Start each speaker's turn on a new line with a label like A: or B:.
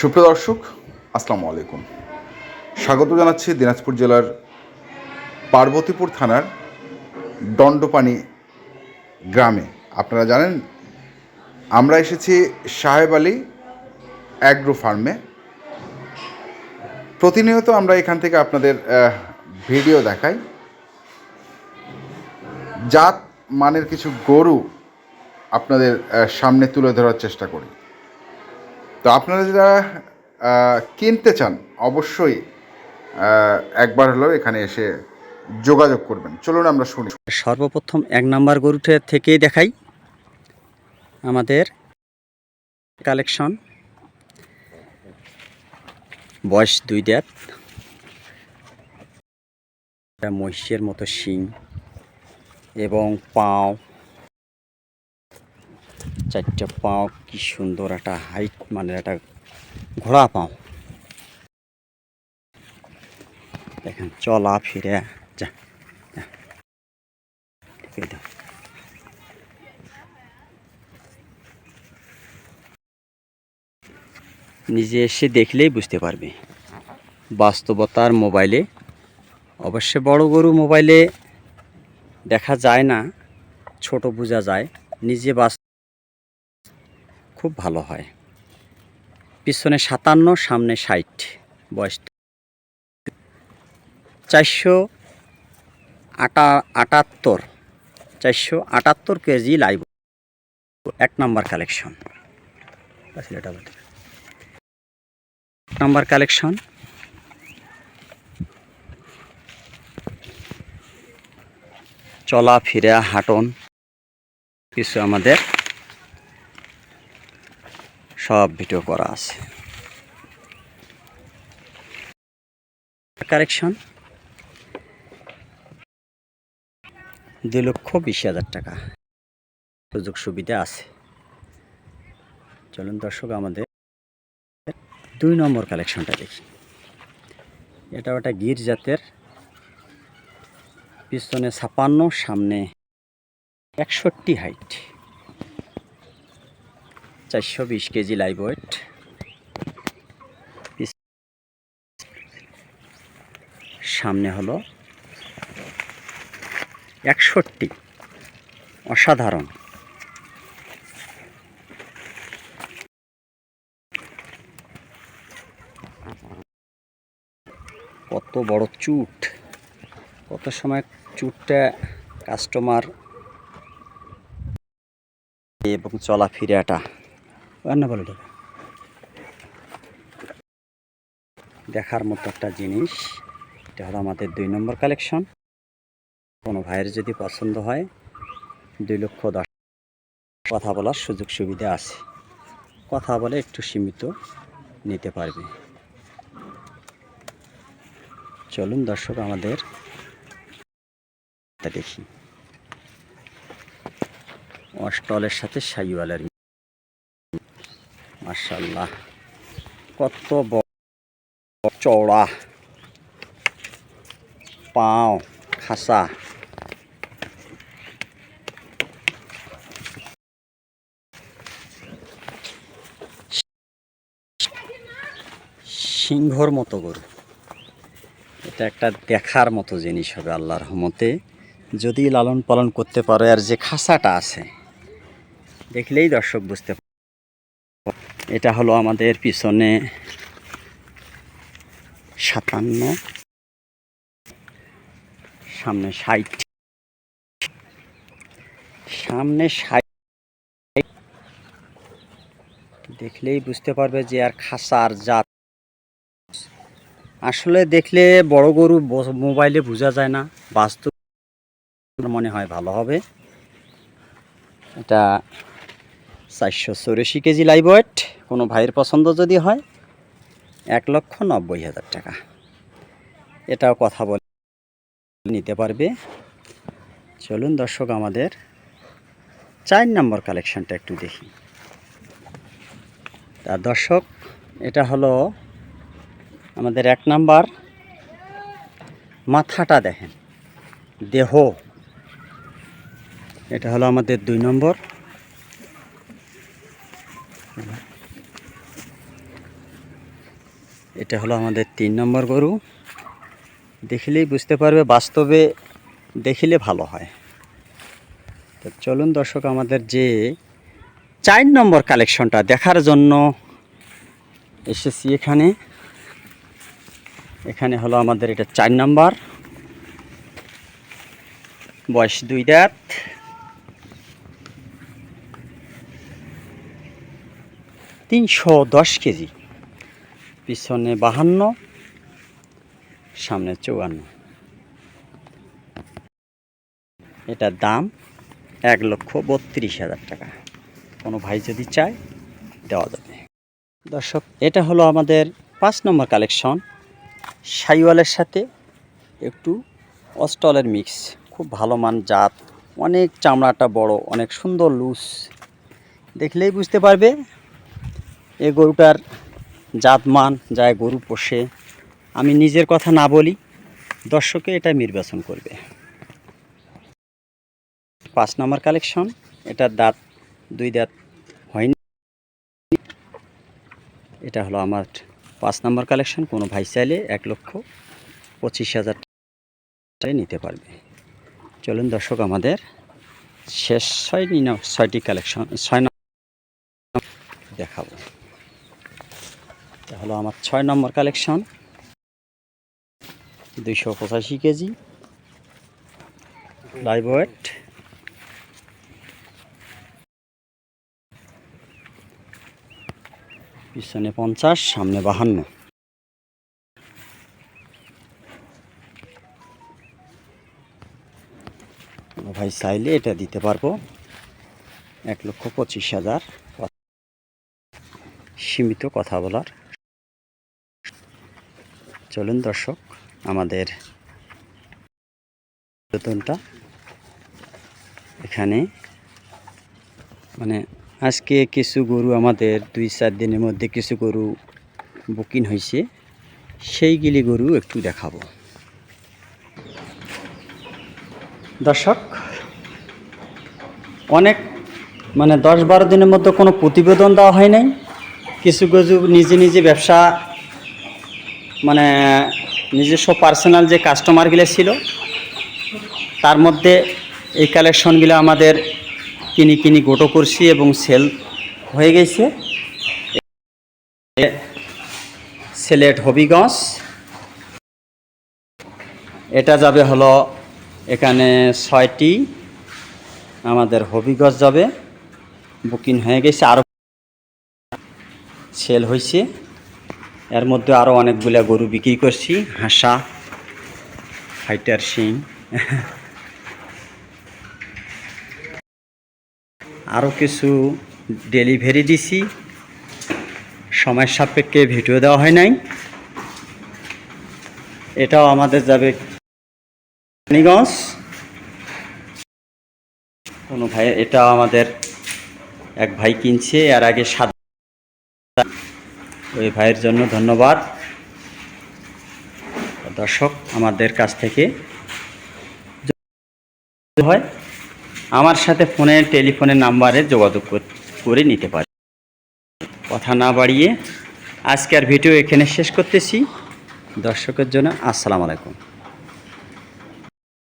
A: সুপ্রিয় দর্শক, আসসালামু আলাইকুম। স্বাগত জানাচ্ছি দিনাজপুর জেলার পার্বতীপুর থানার দণ্ডপানি গ্রামে। আপনারা জানেন, আমরা এসেছি সাহেব আলী অ্যাগ্রো ফার্মে। প্রতিনিয়ত আমরা এখান থেকে আপনাদের ভিডিও দেখাই। জাত, মানের কিছু গরু আপনাদের সামনে তুলে ধরার চেষ্টা করি। তো আপনারা যারা কিনতে চান, অবশ্যই একবার হলেও এখানে এসে যোগাযোগ করবেন। চলুন আমরা শুনি।
B: সর্বপ্রথম এক নাম্বার গরুটা থেকেই দেখাই। আমাদের কালেকশন। বয়স দুই একটা মহিষের মতো শিং এবং পাও। চারটা পাও, কি সুন্দর একটা হাইট মানে একটা ঘোড়া পাও। দেখেন, চলা, ফিরে, যা। নিজে এসে দেখলেই বুঝতে পারবে। বাস্তবতার মোবাইলে অবশ্য বড় গরু মোবাইলে দেখা যায় না, ছোট বোঝা যায়। নিজে বাস খুব ভালো হয়। পিছনে সাতান্ন, সামনে ষাট বয়স। চারশো আটা, আটাত্তর, চারশো আটাত্তর কেজি লাইভ এক নাম্বার কালেকশন নাম্বার কালেকশন চলা ফিরা হাঁটন, কিছু আমাদের সব ভিডিও করা আছে। কালেকশন দুই লক্ষ বিশ হাজার টাকা। সুযোগ সুবিধা আছে। চলুন দর্শক, আমাদের দুই নম্বর কালেকশনটা দেখি। এটা ওটা গির জাতের। পিছনে ছাপান্ন, সামনে একষট্টি হাইট। চারশো বিশ কেজি লাইভ ওয়েট। সামনে হলো একষট্টি। অসাধারণ। কত বড় চুট। কত সময় চুটটা কাস্টমার এবং চলাফেরাটা। বলো এটা। দেখার মতো একটা জিনিস, এটা হলো আমাদের দুই নম্বর কালেকশন। কোনো ভাইয়ের যদি পছন্দ হয়, দুই লক্ষ দশ কথা বলার সুযোগ সুবিধা আছে। কথা বলে একটু সীমিত নিতে পারবে। চলুন দর্শক, আমাদের দেখি। অস্টলের সাথে সাইওয়ালের মার্শাল্লাহ কত বড় চওড়া। পাও, খাসা। সিংহর মতো গরু। এটা একটা দেখার মতো জিনিস হবে আল্লাহর রহমতে। যদি লালন পালন করতে পারো আর যে খাসাটা আছে, দেখলেই দর্শক বুঝতে এটা হলো আমাদের পিছনে সাতান্ন। সামনে ষাট। সামনে ষাট। দেখলেই বুঝতে পারবে যে আর খাসার জাত। আসলে দেখলে বড় গরু মোবাইলে বোঝা যায় না। বাস্তব মনে হয় ভালো হবে। এটা চারশো চৌরাশি কেজি লাইভ ওয়েট। কোনো ভাইয়ের পছন্দ যদি হয়, এক লক্ষ নব্বই হাজার টাকা। এটাও কথা বলে, নিতে পারবে। চলুন দর্শক, আমাদের চার নম্বর কালেকশনটা একটু দেখি। তা দর্শক, এটা হলো আমাদের এক নাম্বার মাথাটা দেখেন, দেহ। এটা হলো আমাদের দুই নম্বর। এটা হলো আমাদের তিন নম্বর গরু। দেখলেই বুঝতে পারবে, বাস্তবে দেখিলে ভালো হয়। তো চলুন দর্শক, আমাদের যে চার নম্বর কালেকশনটা দেখার জন্য এসেছি এখানে। এখানে হলো আমাদের এটা চার নাম্বার। বয়স দুই দাঁত। তিনশো দশ কেজি। পিছনে বাহান্ন, সামনে চৌয়ান্ন। এটার দাম এক লক্ষ বত্রিশ হাজার টাকা। কোনো ভাই যদি চায়, দেওয়া যাবে। দর্শক, এটা হলো আমাদের পাঁচ নম্বর কালেকশন। সাইওয়ালের সাথে একটু অস্টলের মিক্স। খুব ভালো মান, জাত, অনেক চামড়াটা বড়, অনেক সুন্দর, লুজ। দেখলেই বুঝতে পারবে, এ গরুটার জাত মান যায় গরু পোষে। আমি নিজের কথা না বলি দর্শকে এটা নির্বাচন করবে। পাঁচ নম্বর কালেকশন এটার দাঁত, দুই দাঁত হয়নি। এটা হলো আমার পাঁচ নম্বর কালেকশন, কোনো ভাই চাইলে এক লক্ষ পঁচিশ হাজার টাকায় নিতে পারবে। চলুন দর্শক, আমাদের শেষ ছয় ছয়টি কালেকশন, ছয় নম্বর দেখাবো। এটা হলো আমার ছয় নম্বর কালেকশন, দুইশো পঁচাশি কেজি লাইভ ওয়েট পিছনে পঞ্চাশ, সামনে বাহান্ন। ভাই, চাইলে এটা দিতে পারব। এক লক্ষ পঁচিশ হাজার। সীমিত কথা বলার। চলুন দর্শক, আমাদের বেতনটা এখানে মানে আজকে কিছু গরু আমাদের দুই চার দিনের মধ্যে কিছু গরু বুকিং হয়েছে। সেইগুলি গরু একটু দেখাবো। দর্শক, অনেক মানে দশ বারো দিনের মধ্যে কোনো প্রতিবেদন দেওয়া হয় নাই। কিছু গরু নিজে নিজে ব্যবসা মানে নিজস্ব পার্সোনাল যে কাস্টমারগুলো ছিল, তার মধ্যে এই কালেকশনগুলো আমাদের কিনি কিনি গোটো করছি এবং সেল হয়ে গেছে। সিলেট হবিগঞ্জ এটা যাবে হলো এখানে ছয়টি, আমাদের হবিগঞ্জ যাবে। বুকিং হয়ে গেছে আরও সেল হয়েছে। এর মধ্যে আরও অনেকগুলো গরু বিক্রি করছি, হাঁসা, হাইটার শিং। আরও কিছু ডেলিভারি দিছি। সময় সাপেক্ষে ভিডিও দেওয়া হয় নাই। এটাও আমাদের যাবে রানীগঞ্জ কোনো ভাই এটা আমাদের এক ভাই কিনছে, এর আগে সাত ওই ভাইয়ের জন্য ধন্যবাদ। দর্শক, আমাদের কাছ থেকে হয়, আমার সাথে ফোনে টেলিফোনের নাম্বারে যোগাযোগ করে নিতে পারে। কথা না বাড়িয়ে আজকের ভিডিও এখানে শেষ করতেছি। দর্শকের জন্য আসসালামু আলাইকুম।